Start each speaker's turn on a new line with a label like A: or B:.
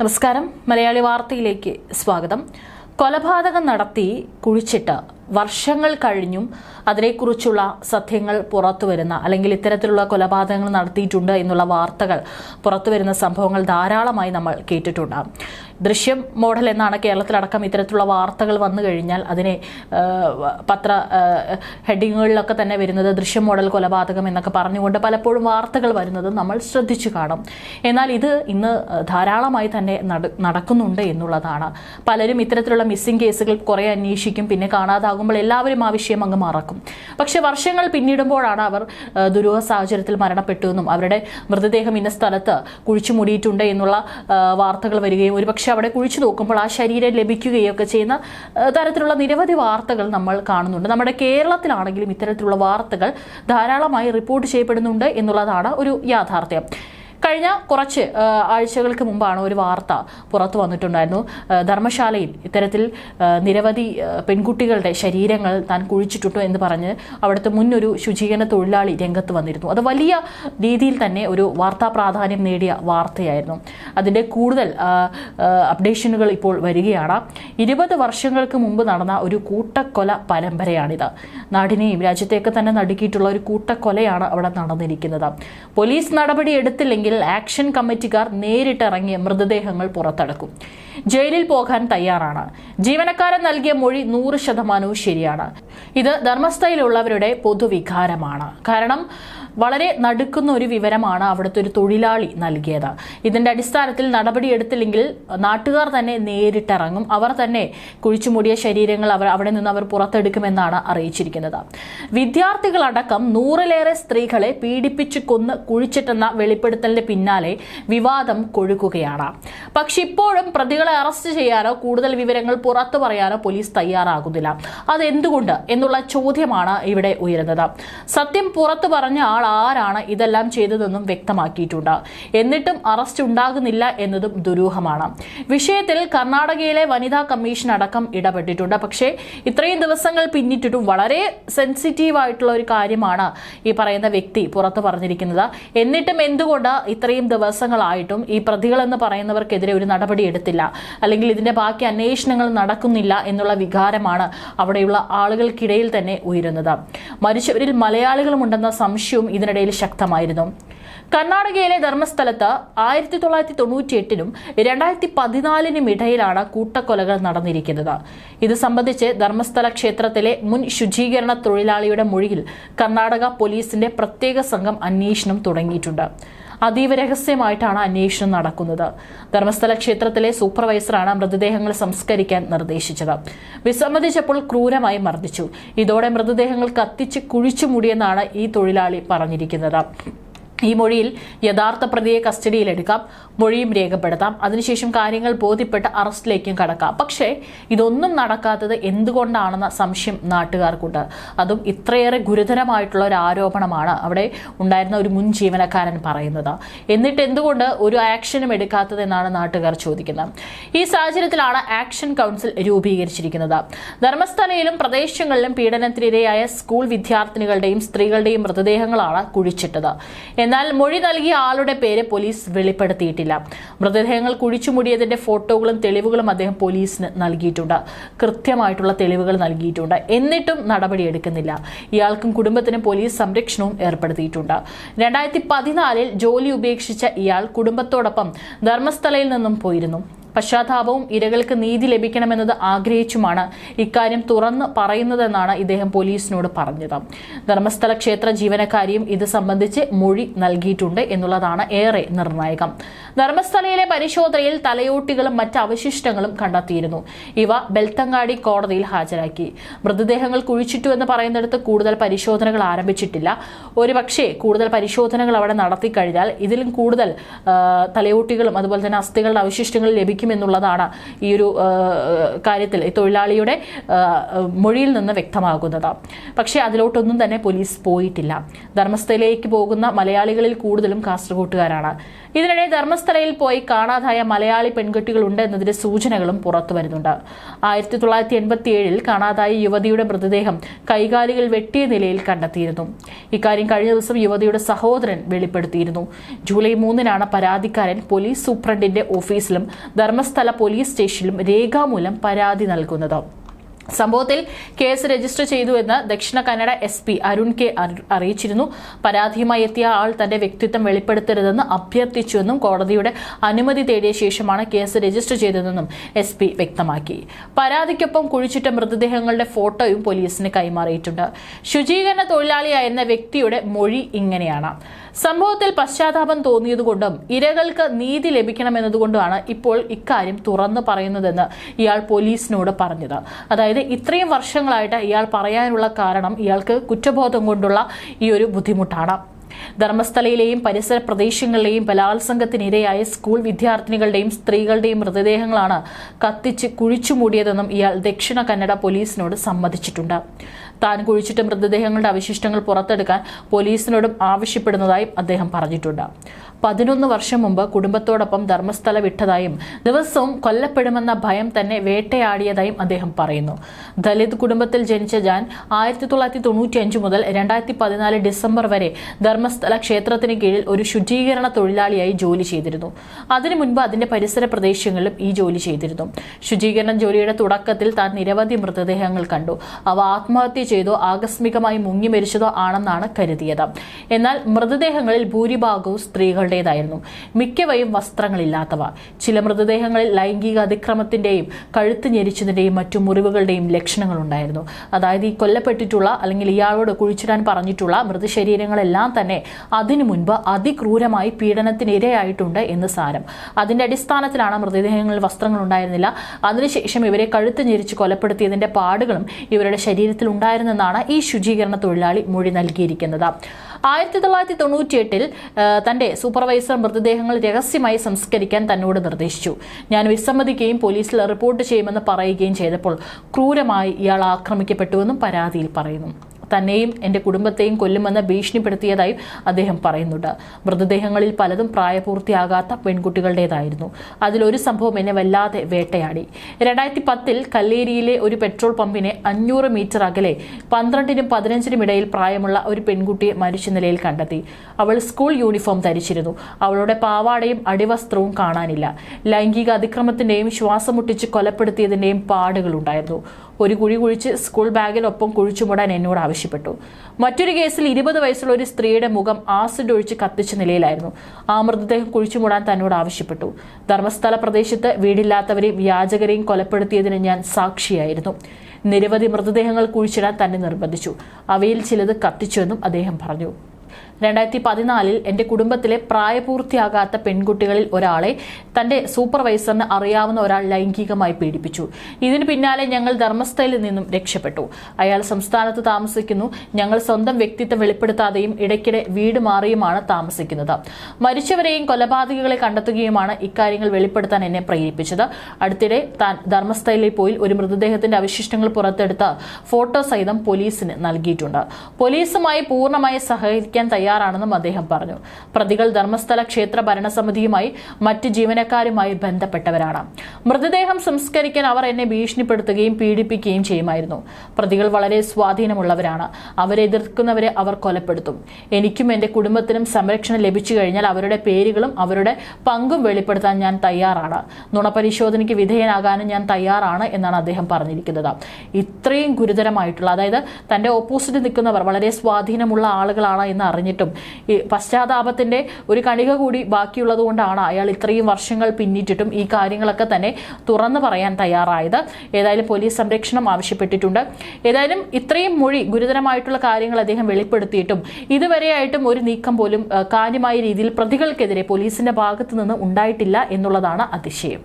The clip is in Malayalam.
A: നമസ്കാരം. മലയാളി വാർത്തയിലേക്ക് സ്വാഗതം. കൊലപാതകം നടത്തി കുഴിച്ചിട്ട് വർഷങ്ങൾ കഴിഞ്ഞും അതിനെക്കുറിച്ചുള്ള സത്യങ്ങൾ പുറത്തു വരുന്ന അല്ലെങ്കിൽ ഇത്തരത്തിലുള്ള കൊലപാതകങ്ങൾ നടത്തിയിട്ടുണ്ട് എന്നുള്ള വാർത്തകൾ പുറത്തു വരുന്ന സംഭവങ്ങൾ ധാരാളമായി നമ്മൾ കേട്ടിട്ടുണ്ട്. ദൃശ്യം മോഡൽ എന്നാണ് കേരളത്തിലടക്കം ഇത്തരത്തിലുള്ള വാർത്തകൾ വന്നു കഴിഞ്ഞാൽ അതിനെ പത്ര ഹെഡിങ്ങുകളിലൊക്കെ തന്നെ വരുന്നത് ദൃശ്യം മോഡൽ കൊലപാതകം എന്നൊക്കെ പറഞ്ഞുകൊണ്ട് പലപ്പോഴും വാർത്തകൾ വരുന്നത് നമ്മൾ ശ്രദ്ധിച്ചു കാണും. എന്നാൽ ഇത് ഇന്ന് ധാരാളമായി തന്നെ നടക്കുന്നുണ്ട് എന്നുള്ളതാണ്. പലരും ഇത്തരത്തിലുള്ള മിസ്സിംഗ് കേസുകൾ കുറെ അന്വേഷിക്കും പിന്നെ കാണാതാകുമ്പോൾ എല്ലാവരും ആ വിഷയം അങ്ങ് മറക്കും. പക്ഷെ വർഷങ്ങൾ പിന്നിടുമ്പോഴാണ് അവർ ദുരൂഹ സാഹചര്യത്തിൽ മരണപ്പെട്ടു എന്നും അവരുടെ മൃതദേഹം ഇന്ന സ്ഥലത്ത് കുഴിച്ചു മൂടിയിട്ടുണ്ട് എന്നുള്ള വാർത്തകൾ വരികയും ഒരുപക്ഷെ അവിടെ കുഴിച്ചു നോക്കുമ്പോൾ ആ ശരീരം ലഭിക്കുകയൊക്കെ ചെയ്യുന്ന തരത്തിലുള്ള നിരവധി വാർത്തകൾ നമ്മൾ കാണുന്നുണ്ട്. നമ്മുടെ കേരളത്തിലാണെങ്കിലും ഇത്തരത്തിലുള്ള വാർത്തകൾ ധാരാളമായി റിപ്പോർട്ട് ചെയ്യപ്പെടുന്നുണ്ട് എന്നുള്ളതാണ് ഒരു യാഥാർത്ഥ്യം. കഴിഞ്ഞ കുറച്ച് ആഴ്ചകൾക്ക് മുമ്പാണ് ഒരു വാർത്ത പുറത്തു വന്നിട്ടുണ്ടായിരുന്നു. ധർമ്മശാലയിൽ ഇത്തരത്തിൽ നിരവധി പെൺകുട്ടികളുടെ ശരീരങ്ങൾ താൻ കുഴിച്ചിട്ടുണ്ടോ എന്ന് പറഞ്ഞ് അവിടുത്തെ മുന്നൊരു ശുചീകരണ തൊഴിലാളി രംഗത്ത് വന്നിരുന്നു. അത് വലിയ രീതിയിൽ തന്നെ ഒരു വാർത്താ പ്രാധാന്യം നേടിയ വാർത്തയായിരുന്നു. അതിന്റെ കൂടുതൽ അപ്ഡേഷനുകൾ ഇപ്പോൾ വരികയാണ്. ഇരുപത് വർഷങ്ങൾക്ക് മുമ്പ് നടന്ന ഒരു കൂട്ടക്കൊല പരമ്പരയാണിത്. നാടിനെയും രാജ്യത്തെയൊക്കെ തന്നെ നടുക്കിയിട്ടുള്ള ഒരു കൂട്ടക്കൊലയാണ് അവിടെ നടന്നിരിക്കുന്നത്. പോലീസ് നടപടി എടുത്തില്ലെങ്കിൽ ആക്ഷൻ കമ്മിറ്റിക്കാർ നേരിട്ടിറങ്ങി മൃതദേഹങ്ങൾ പുറത്തെടുക്കും. ജയിലിൽ പോകാൻ തയ്യാറാണ്. ജീവനക്കാരൻ നൽകിയ മൊഴി നൂറ് ശതമാനവും ശരിയാണ്. ഇത് ധർമ്മസ്ഥയിലുള്ളവരുടെ പൊതുവികാരമാണ്. കാരണം വളരെ നടുക്കുന്ന ഒരു വിവരമാണ് അവിടുത്തെ ഒരു തൊഴിലാളി നൽകിയത്. ഇതിന്റെ അടിസ്ഥാനത്തിൽ നടപടിയെടുത്തില്ലെങ്കിൽ നാട്ടുകാർ തന്നെ നേരിട്ടിറങ്ങും. അവർ തന്നെ കുഴിച്ചുമൂടിയ ശരീരങ്ങൾ അവർ അവിടെ നിന്ന് അവർ പുറത്തെടുക്കുമെന്നാണ് അറിയിച്ചിരിക്കുന്നത്. വിദ്യാർത്ഥികളടക്കം നൂറിലേറെ സ്ത്രീകളെ പീഡിപ്പിച്ചു കൊന്ന് കുഴിച്ചിട്ടെന്ന വെളിപ്പെടുത്തലിന് പിന്നാലെ വിവാദം കൊഴുക്കുകയാണ്. പക്ഷെ ഇപ്പോഴും പ്രതികളെ അറസ്റ്റ് ചെയ്യാനോ കൂടുതൽ വിവരങ്ങൾ പുറത്തു പറയാനോ പോലീസ് തയ്യാറാകുന്നില്ല. അതെന്തുകൊണ്ട് എന്നുള്ള ചോദ്യമാണ് ഇവിടെ ഉയരുന്നത്. സത്യം പുറത്തു പറഞ്ഞ ആൾ ആരാണ് ഇതെല്ലാം ചെയ്തതെന്നും വ്യക്തമാക്കിയിട്ടുണ്ട്. എന്നിട്ടും അറസ്റ്റ് ഉണ്ടാകുന്നില്ല എന്നതും ദുരൂഹമാണ്. വിഷയത്തിൽ കർണാടകയിലെ വനിതാ കമ്മീഷൻ അടക്കം ഇടപെട്ടിട്ടുണ്ട്. പക്ഷേ ഇത്രയും ദിവസങ്ങൾ പിന്നിട്ടിട്ടും വളരെ സെൻസിറ്റീവ് ആയിട്ടുള്ള ഒരു കാര്യമാണ് ഈ പറയുന്ന വ്യക്തി പുറത്തു പറഞ്ഞിരിക്കുന്നത്. എന്നിട്ടും എന്തുകൊണ്ട് ഇത്രയും ദിവസങ്ങളായിട്ടും ഈ പ്രതികൾ പ്രതികളെന്ന് പറയുന്നവർക്കെതിരെ ഒരു നടപടി എടുത്തില്ല? അല്ലെങ്കിൽ ഇതിന്റെ ബാക്കി അന്വേഷണങ്ങൾ നടക്കുന്നില്ല എന്നുള്ള വികാരമാണ് അവിടെയുള്ള ആളുകൾക്കിടയിൽ തന്നെ ഉയരുന്നത്. മരിച്ചവരിൽ മലയാളികളുമുണ്ടെന്ന സംശയവും ഇതിനിടയിൽ ശക്തമായിരുന്നു. കർണാടകയിലെ ധർമ്മസ്ഥലത്ത് ആയിരത്തി തൊള്ളായിരത്തി തൊണ്ണൂറ്റി എട്ടിനും രണ്ടായിരത്തി പതിനാലിനും ഇടയിലാണ് കൂട്ടക്കൊലകൾ നടന്നിരിക്കുന്നത്. ഇത് സംബന്ധിച്ച് ധർമ്മസ്ഥല ക്ഷേത്രത്തിലെ മുൻ ശുചീകരണ തൊഴിലാളിയുടെ മൊഴിയിൽ കർണാടക പോലീസിന്റെ പ്രത്യേക സംഘം അന്വേഷണം തുടങ്ങിയിട്ടുണ്ട്. അതീവ രഹസ്യമായിട്ടാണ് അന്വേഷണം നടക്കുന്നത്. ധർമ്മസ്ഥല ക്ഷേത്രത്തിലെ സൂപ്പർവൈസറാണ് മൃതദേഹങ്ങൾ സംസ്കരിക്കാൻ നിർദ്ദേശിച്ചത്. വിസമ്മതിച്ചപ്പോൾ ക്രൂരമായി മർദ്ദിച്ചു. ഇതോടെ മൃതദേഹങ്ങൾ കത്തിച്ച് കുഴിച്ചു മൂടിയെന്നാണ് ഈ തൊഴിലാളി പറഞ്ഞിരിക്കുന്നത്. ഈ മൊഴിയിൽ യഥാർത്ഥ പ്രതിയെ കസ്റ്റഡിയിലെടുക്കാം മൊഴിയും രേഖപ്പെടുത്താം. അതിനുശേഷം കാര്യങ്ങൾ ബോധ്യപ്പെട്ട് അറസ്റ്റിലേക്കും കടക്കാം. പക്ഷേ ഇതൊന്നും നടക്കാത്തത് എന്തുകൊണ്ടാണെന്ന സംശയം നാട്ടുകാർക്കുണ്ട്. അതും ഇത്രയേറെ ഗുരുതരമായിട്ടുള്ള ഒരു ആരോപണമാണ് അവിടെ ഉണ്ടായിരുന്ന ഒരു മുൻ ജീവനക്കാരൻ പറയുന്നത്. എന്നിട്ട് എന്തുകൊണ്ട് ഒരു ആക്ഷനും എടുക്കാത്തതെന്നാണ് നാട്ടുകാർ ചോദിക്കുന്നത്. ഈ സാഹചര്യത്തിലാണ് ആക്ഷൻ കൗൺസിൽ രൂപീകരിച്ചിരിക്കുന്നത്. ധർമ്മസ്ഥലയിലും പ്രദേശങ്ങളിലും പീഡനത്തിനിരയായ സ്കൂൾ വിദ്യാർത്ഥിനികളുടെയും സ്ത്രീകളുടെയും മൃതദേഹങ്ങളാണ് കുഴിച്ചിട്ടത്. എന്നാൽ മൊഴി നൽകിയ ആളുടെ പേര് പോലീസ് വെളിപ്പെടുത്തിയിട്ടില്ല. മൃതദേഹങ്ങൾ കുഴിച്ചുമൂടിയതിന്റെ ഫോട്ടോകളും തെളിവുകളും അദ്ദേഹം പോലീസിന് നൽകിയിട്ടുണ്ട്. കൃത്യമായിട്ടുള്ള തെളിവുകൾ നൽകിയിട്ടുണ്ട്. എന്നിട്ടും നടപടിയെടുക്കുന്നില്ല ഇയാൾക്കും കുടുംബത്തിനും പോലീസ് സംരക്ഷണവും ഏർപ്പെടുത്തിയിട്ടുണ്ട്. രണ്ടായിരത്തി പതിനാലിൽ ജോലി ഉപേക്ഷിച്ച ഇയാൾ കുടുംബത്തോടൊപ്പം ധർമ്മസ്ഥലയിൽ നിന്നും പോയിരുന്നു. പശ്ചാത്താപവും ഇരകൾക്ക് നീതി ലഭിക്കണമെന്നത് ആഗ്രഹിച്ചുമാണ് ഇക്കാര്യം തുറന്ന് പറയുന്നതെന്നാണ് ഇദ്ദേഹം പോലീസിനോട് പറഞ്ഞത്. ധർമ്മസ്ഥല ക്ഷേത്ര ജീവനക്കാരിയും ഇത് സംബന്ധിച്ച് മൊഴി നൽകിയിട്ടുണ്ട് എന്നുള്ളതാണ് ഏറെ നിർണായകം. ധർമ്മസ്ഥലയിലെ പരിശോധനയിൽ തലയോട്ടികളും മറ്റ് അവശിഷ്ടങ്ങളും കണ്ടെത്തിയിരുന്നു. ഇവ ബെൽത്തങ്ങാടി കോടതിയിൽ ഹാജരാക്കി. മൃതദേഹങ്ങൾ കുഴിച്ചിട്ടു എന്ന് പറയുന്നിടത്ത് കൂടുതൽ പരിശോധനകൾ ആരംഭിച്ചിട്ടില്ല. ഒരുപക്ഷെ കൂടുതൽ പരിശോധനകൾ അവിടെ നടത്തി കഴിഞ്ഞാൽ ഇതിലും കൂടുതൽ തലയോട്ടികളും അതുപോലെ തന്നെ അസ്ഥികളുടെ അവശിഷ്ടങ്ങൾ ലഭിക്കുമെന്നുള്ളതാണ് ഈ ഒരു കാര്യത്തിൽ ഈ തൊഴിലാളിയുടെ മൊഴിയിൽ നിന്ന് വ്യക്തമാകുന്നത്. പക്ഷേ അതിലോട്ടൊന്നും തന്നെ പോലീസ് പോയിട്ടില്ല. ധർമ്മസ്ഥലയിലേക്ക് പോകുന്ന മലയാളികളിൽ കൂടുതലും കാസർഗോട്ടുകാരാണ്. ഇതിനിടെ ധർമ്മസ്ഥലയിൽ പോയി കാണാതായ മലയാളി പെൺകുട്ടികളുണ്ട് എന്നതിന്റെ സൂചനകളും പുറത്തു വരുന്നുണ്ട്. ആയിരത്തി തൊള്ളായിരത്തി എൺപത്തി ഏഴിൽ കാണാതായ യുവതിയുടെ മൃതദേഹം കൈകാലുകൾ വെട്ടിയ നിലയിൽ കണ്ടെത്തിയിരുന്നു. ഇക്കാര്യം കഴിഞ്ഞ ദിവസം യുവതിയുടെ സഹോദരൻ വെളിപ്പെടുത്തിയിരുന്നു. ജൂലൈ മൂന്നിനാണ് പരാതിക്കാരൻ പോലീസ് സൂപ്രണ്ടിന്റെ ഓഫീസിലും ധർമ്മസ്ഥല പോലീസ് സ്റ്റേഷനിലും രേഖാമൂലം പരാതി നൽകുന്നത്. സംഭവത്തിൽ കേസ് രജിസ്റ്റർ ചെയ്തുവെന്ന് Dakshina Kannada S P Arun K അറിയിച്ചിരുന്നു. പരാതിയുമായി എത്തിയ ആൾ തന്റെ വ്യക്തിത്വം വെളിപ്പെടുത്തരുതെന്ന് അഭ്യർത്ഥിച്ചുവെന്നും കോടതിയുടെ അനുമതി തേടിയ ശേഷമാണ് കേസ് രജിസ്റ്റർ ചെയ്തതെന്നും എസ് പി വ്യക്തമാക്കി. പരാതിക്കൊപ്പം കുഴിച്ചിട്ട മൃതദേഹങ്ങളുടെ ഫോട്ടോയും പോലീസിന് കൈമാറിയിട്ടുണ്ട്. ശുചീകരണ തൊഴിലാളിയായിരുന്ന വ്യക്തിയുടെ മൊഴി ഇങ്ങനെയാണ്. സംഭവത്തിൽ പശ്ചാത്താപം തോന്നിയതുകൊണ്ടും ഇരകൾക്ക് നീതി ലഭിക്കണമെന്നതുകൊണ്ടുമാണ് ഇപ്പോൾ ഇക്കാര്യം തുറന്നു പറയുന്നതെന്ന് ഇയാൾ പോലീസിനോട് പറഞ്ഞത്. അതായത് ഇത്രയും വർഷങ്ങളായിട്ട് ഇയാൾ പറയാനുള്ള കാരണം ഇയാൾക്ക് കുറ്റബോധം കൊണ്ടുള്ള ഈ ഒരു ബുദ്ധിമുട്ടാണ്. ധർമ്മസ്ഥലയിലെയും പരിസര പ്രദേശങ്ങളിലെയും ബലാത്സംഗത്തിനിരയായ സ്കൂൾ വിദ്യാർത്ഥിനികളുടെയും സ്ത്രീകളുടെയും മൃതദേഹങ്ങളാണ് കത്തിച്ച് കുഴിച്ചുമൂടിയതെന്നും ഇയാൾ ദക്ഷിണ കന്നഡ പോലീസിനോട് സമ്മതിച്ചിട്ടുണ്ട്. താൻ കുഴിച്ചിട്ട മൃതദേഹങ്ങളുടെ അവശിഷ്ടങ്ങൾ പുറത്തെടുക്കാൻ പോലീസിനോടും ആവശ്യപ്പെടുന്നതായും അദ്ദേഹം പറഞ്ഞിട്ടുണ്ട്. പതിനൊന്ന് വർഷം മുമ്പ് കുടുംബത്തോടൊപ്പം ധർമ്മസ്ഥല വിട്ടതായും ദിവസവും കൊല്ലപ്പെടുമെന്ന ഭയം തന്നെ വേട്ടയാടിയതായും അദ്ദേഹം പറയുന്നു. ദലിത് കുടുംബത്തിൽ ജനിച്ച ജാൻ ആയിരത്തി തൊള്ളായിരത്തി തൊണ്ണൂറ്റി അഞ്ച് മുതൽ രണ്ടായിരത്തി പതിനാല് ഡിസംബർ വരെ ധർമ്മസ്ഥല ക്ഷേത്രത്തിന് കീഴിൽ ഒരു ശുചീകരണ തൊഴിലാളിയായി ജോലി ചെയ്തിരുന്നു. അതിനു മുൻപ് അതിന്റെ പരിസര പ്രദേശങ്ങളിലും ഈ ജോലി ചെയ്തിരുന്നു. ശുചീകരണ ജോലിയുടെ തുടക്കത്തിൽ താൻ നിരവധി മൃതദേഹങ്ങൾ കണ്ടു. അവ ആത്മഹത്യ ചെയ്തോ ആകസ്മികമായി മുങ്ങി മരിച്ചതോ ആണെന്നാണ് കരുതിയത്. എന്നാൽ മൃതദേഹങ്ങളിൽ ഭൂരിഭാഗവും സ്ത്രീകളുടേതായിരുന്നു. മിക്കവയും വസ്ത്രങ്ങളില്ലാത്തവ. ചില മൃതദേഹങ്ങളിൽ ലൈംഗിക അതിക്രമത്തിന്റെയും കഴുത്ത് ഞെരിച്ചതിന്റെയും മറ്റു മുറിവുകളുടെയും ലക്ഷണങ്ങൾ ഉണ്ടായിരുന്നു അതായത് ഈ കൊല്ലപ്പെട്ടിട്ടുള്ള അല്ലെങ്കിൽ ഇയാളോട് കുഴിച്ചിടാൻ പറഞ്ഞിട്ടുള്ള മൃതശരീരങ്ങളെല്ലാം തന്നെ അതിനു മുൻപ് അതിക്രൂരമായി പീഡനത്തിനിരയായിട്ടുണ്ട് എന്ന് സാരം. അതിന്റെ അടിസ്ഥാനത്തിലാണ് മൃതദേഹങ്ങളിൽ വസ്ത്രങ്ങൾ ഉണ്ടായിരുന്നില്ല അതിനുശേഷം ഇവരെ കഴുത്ത് ഞെരിച്ച് കൊലപ്പെടുത്തിയതിന്റെ പാടുകളും ഇവരുടെ ശരീരത്തിൽ ഉണ്ടായിരുന്നെന്നാണ് ഈ ശുചീകരണ തൊഴിലാളി മൊഴി നൽകിയിരിക്കുന്നത്. ആയിരത്തി തൊള്ളായിരത്തി തൊണ്ണൂറ്റിയെട്ടിൽ തന്റെ സൂപ്പർവൈസർ മൃതദേഹങ്ങൾ രഹസ്യമായി സംസ്കരിക്കാൻ തന്നോട് നിർദ്ദേശിച്ചു. ഞാൻ വിസമ്മതിക്കുകയും പോലീസിൽ റിപ്പോർട്ട് ചെയ്യുമെന്ന് പറയുകയും ചെയ്തപ്പോൾ ക്രൂരമായി ഇയാൾ ആക്രമിക്കപ്പെട്ടുവെന്നും പരാതിയിൽ പറയുന്നു. തന്നെയും എന്റെ കുടുംബത്തെയും കൊല്ലുമെന്ന് ഭീഷണിപ്പെടുത്തിയതായും അദ്ദേഹം പറയുന്നുണ്ട്. മൃതദേഹങ്ങളിൽ പലതും പ്രായപൂർത്തിയാകാത്ത പെൺകുട്ടികളുടേതായിരുന്നു. അതിലൊരു സംഭവം എന്നെ വല്ലാതെ വേട്ടയാടി. രണ്ടായിരത്തി പത്തിൽ കല്ലേരിയിലെ ഒരു പെട്രോൾ പമ്പിനെ അഞ്ഞൂറ് മീറ്റർ അകലെ പന്ത്രണ്ടിനും പതിനഞ്ചിനും ഇടയിൽ പ്രായമുള്ള ഒരു പെൺകുട്ടിയെ മരിച്ച നിലയിൽ കണ്ടെത്തി. അവൾ സ്കൂൾ യൂണിഫോം ധരിച്ചിരുന്നു. അവളുടെ പാവാടയും അടിവസ്ത്രവും കാണാനില്ല. ലൈംഗിക അതിക്രമത്തിന്റെയും ശ്വാസം മുട്ടിച്ച് കൊലപ്പെടുത്തിയതിന്റെയും പാടുകളുണ്ടായിരുന്നു. ഒരു കുഴി കുഴിച്ച് സ്കൂൾ ബാഗിനൊപ്പം കുഴിച്ചുമൂടാൻ എന്നോട് ആവശ്യപ്പെട്ടു. മറ്റൊരു കേസിൽ ഇരുപത് വയസ്സുള്ള ഒരു സ്ത്രീയുടെ മുഖം ആസിഡ് ഒഴിച്ച് കത്തിച്ച നിലയിലായിരുന്നു. ആ മൃതദേഹം കുഴിച്ചുമൂടാൻ തന്നോട് ആവശ്യപ്പെട്ടു. ധർമ്മസ്ഥല പ്രദേശത്ത് വീടില്ലാത്തവരെയും യാചകരെയും കൊലപ്പെടുത്തിയതിന് ഞാൻ സാക്ഷിയായിരുന്നു. നിരവധി മൃതദേഹങ്ങൾ കുഴിച്ചിടാൻ തന്നെ നിർബന്ധിച്ചു. അവയിൽ ചിലത് കത്തിച്ചുവെന്നും അദ്ദേഹം പറഞ്ഞു. രണ്ടായിരത്തി പതിനാലിൽ എന്റെ കുടുംബത്തിലെ പ്രായപൂർത്തിയാകാത്ത പെൺകുട്ടികളിൽ ഒരാളെ തന്റെ സൂപ്പർവൈസറിന് അറിയാവുന്ന ഒരാൾ ലൈംഗികമായി പീഡിപ്പിച്ചു. ഇതിന് പിന്നാലെ ഞങ്ങൾ ധർമ്മസ്ഥലിൽ നിന്നും രക്ഷപ്പെട്ടു. അയാൾ സംസ്ഥാനത്ത് താമസിക്കുന്നു. ഞങ്ങൾ സ്വന്തം വ്യക്തിത്വം വെളിപ്പെടുത്താതെയും ഇടയ്ക്കിടെ വീട് മാറിയുമാണ് താമസിക്കുന്നത്. മരിച്ചവരെയും കൊലപാതകികളെ കണ്ടെത്തുകയുമാണ് ഇക്കാര്യങ്ങൾ വെളിപ്പെടുത്താൻ എന്നെ പ്രേരിപ്പിച്ചത്. അടുത്തിടെ താൻ ധർമ്മസ്ഥയിലെ പോയി ഒരു മൃതദേഹത്തിന്റെ അവശിഷ്ടങ്ങൾ പുറത്തെടുത്ത ഫോട്ടോ സഹിതം പോലീസിന് നൽകിയിട്ടുണ്ട്. പോലീസുമായി പൂർണമായി സഹകരിക്കാൻ തയ്യാറാണെന്നും അദ്ദേഹം പറഞ്ഞു. പ്രതികൾ ധർമ്മസ്ഥല ക്ഷേത്ര ഭരണസമിതിയുമായി മറ്റ് ജീവനക്കാരുമായി ബന്ധപ്പെട്ടവരാണ്. മൃതദേഹം സംസ്കരിക്കാൻ അവർ എന്നെ ഭീഷണിപ്പെടുത്തുകയും പീഡിപ്പിക്കുകയും ചെയ്യുമായിരുന്നു. പ്രതികൾ വളരെ സ്വാധീനമുള്ളവരാണ്. അവരെ എതിർക്കുന്നവരെ അവർ കൊലപ്പെടുത്തും. എനിക്കും എന്റെ കുടുംബത്തിനും സംരക്ഷണം ലഭിച്ചു കഴിഞ്ഞാൽ അവരുടെ പേരുകളും അവരുടെ പങ്കും വെളിപ്പെടുത്താൻ ഞാൻ തയ്യാറാണ്. നുണപരിശോധനയ്ക്ക് വിധേയനാകാനും ഞാൻ തയ്യാറാണ് എന്നാണ് അദ്ദേഹം പറഞ്ഞിരിക്കുന്നത്. ഇത്രയും ഗുരുതരമായിട്ടുള്ള അതായത് തന്റെ ഓപ്പോസിറ്റ് നിൽക്കുന്നവർ വളരെ സ്വാധീനമുള്ള ആളുകളാണ് എന്ന് അറിഞ്ഞിട്ടും ഈ ഒരു കണിക കൂടി ബാക്കിയുള്ളത് കൊണ്ടാണ് അയാൾ ഇത്രയും വർഷങ്ങൾ പിന്നിട്ടിട്ടും ഈ കാര്യങ്ങളൊക്കെ തന്നെ തുറന്നു പറയാൻ തയ്യാറായത്. ഏതായാലും പോലീസ് സംരക്ഷണം ആവശ്യപ്പെട്ടിട്ടുണ്ട്. ഏതായാലും ഇത്രയും മൊഴി ഗുരുതരമായിട്ടുള്ള കാര്യങ്ങൾ അദ്ദേഹം വെളിപ്പെടുത്തിയിട്ടും ഇതുവരെയായിട്ടും ഒരു നീക്കം പോലും കാര്യമായ രീതിയിൽ പ്രതികൾക്കെതിരെ പോലീസിന്റെ ഭാഗത്തു നിന്ന് ഉണ്ടായിട്ടില്ല എന്നുള്ളതാണ് അതിശയം.